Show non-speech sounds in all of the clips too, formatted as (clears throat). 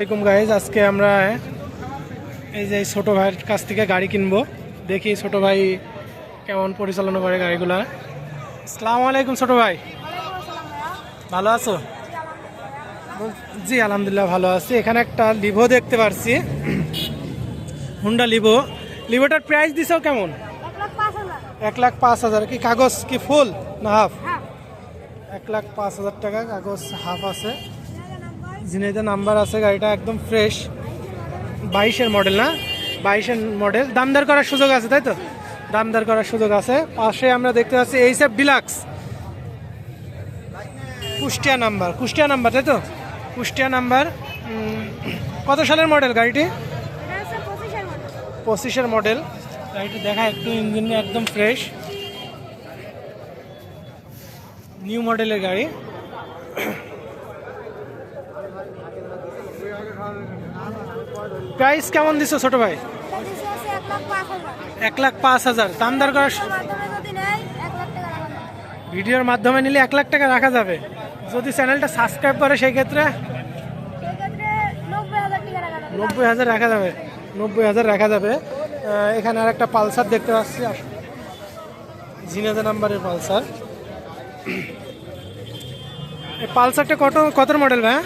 আসসালামাইকুম গাইজ আজকে আমরা এই যে ছোট ভাইয়ের কাছ থেকে গাড়ি কিনবো। দেখি ছোট ভাই কেমন পরিচালনা করে গাড়িগুলা। আসসালামু আলাইকুম ছোট ভাই। ভালো আছো? জি আলহামদুলিল্লাহ ভালো আছি। এখানে একটা লিভো দেখতে পারছি। হুন্ডা লিভো লিভোটার প্রাইস দিছো কেমন? এক লাখ পাঁচ হাজার এক লাখ পাঁচ হাজার। কি কাগজ কি ফুল না হাফ? হ্যাঁ। এক লাখ পাঁচ হাজার টাকা কাগজ হাফ আছে। জিনেতে নাম্বার আছে গাড়িটা একদম ফ্রেশ বাইশের মডেল না? বাইশের মডেল দামদার করার সুযোগ আছে তাই তো? দামদার করার সুযোগ আছে। পাশে আমরা দেখতে পাচ্ছি এইসএফ deluxe Kushtia number. Kushtia number তাই তো? কুষ্টিয়া নাম্বার। কত সালের মডেল গাড়িটি? পঁচিশের মডেল গাড়িটি দেখা একটু ইঞ্জিন একদম ফ্রেশ নিউ মডেলের গাড়ি। প্রাইস কেমন দিছো ছোট ভাই? এক লাখ পাঁচ হাজার। দাম দর করার ভিডিওর মাধ্যমে নিলে এক লাখ টাকা রাখা যাবে। যদি চ্যানেলটা সাবস্ক্রাইব করে সেই ক্ষেত্রে নব্বই হাজার রাখা যাবে। নব্বই হাজার রাখা যাবে। এখানে আর একটা পালসার দেখতে পাচ্ছি। ঝিনাদা নাম্বারের পালসার। এই পালসারটা কত কত মডেল ভাই?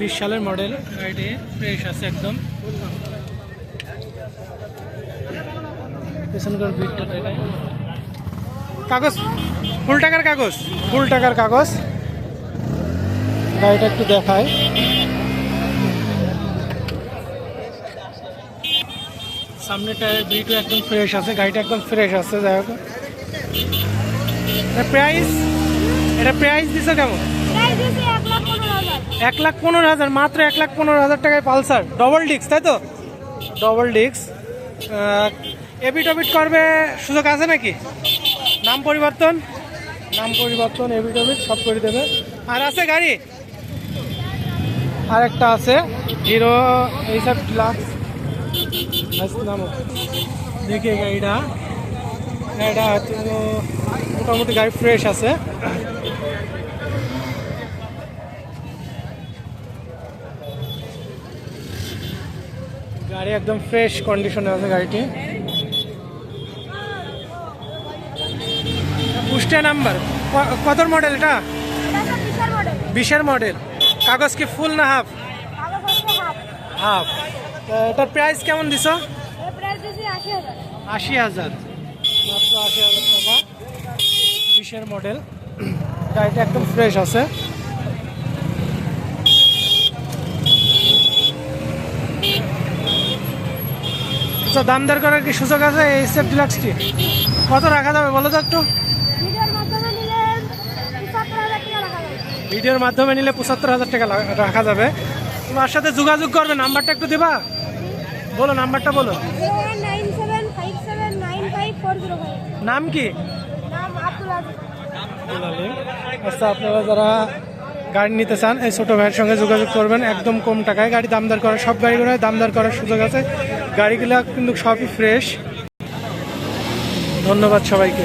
বিশ সালের মডেল গাড়িটি ফ্রেশ আছে একদম। পেছনকার ভিড়টা দেখাই। কাগজ, ফুল টাকার কাগজ। ফুল টাকার কাগজ। গাড়িটা একটু দেখায় সামনে টায়ার ভিডিও একদম ফ্রেশ আছে, গাড়িটা একদম ফ্রেশ আছে, যাই হোক। প্রাইস এটা প্রাইস দিছো কেমন? এক লাখ পনেরো হাজার, মাত্র এক লাখ পনেরো হাজার টাকায় পালসার। ডবল ডিস্ক তাই তো? ডবল ডিস্ক এবিট অবিট করবে, সুযোগ আছে নাকি? নাম পরিবর্তন? নাম পরিবর্তন এবিট অবিট সব করে দেবে। আর আছে গাড়ি? আর একটা আছে হিরো এইসব নাম দেখি, গাড়িটা। গাড়িটা মোটামুটি গাড়ি ফ্রেশ আছে। গাড়ি একদম ফ্রেশ কন্ডিশনে আছে গাড়িটি। কুষ্টিয়া নাম্বার। কত মডেল এটা? বিশের মডেল কাগজ কি ফুল না হাফ হাফ এটার প্রাইস কেমন দিছ? আশি হাজার। মাত্র আশি হাজার টাকা। বিশের মডেল (clears throat) গাড়িটা একদম ফ্রেশ আছে। আচ্ছা দাম দর করার কি সুযোগ আছে এই সেফ ডিলাক্সটি কত রাখা যাবে বলো তো একটু? ভিডিওর মাধ্যমে নিলে পঁচাত্তর হাজার টাকা রাখা যাবে। তোমার সাথে যোগাযোগ করবে নাম্বারটা একটু দেবা? বলো নাম্বারটা বলো। নাম কি। আচ্ছা আপনারা যারা গাড়ি নিতে চান এই ছোটো ভাইয়ের সঙ্গে যোগাযোগ করবেন। একদম কম টাকায় গাড়ি দামদার করার সব গাড়িগুলো দামদার করার সুযোগ আছে। গাড়িগুলো কিন্তু সবই ফ্রেশ ধন্যবাদ সবাইকে।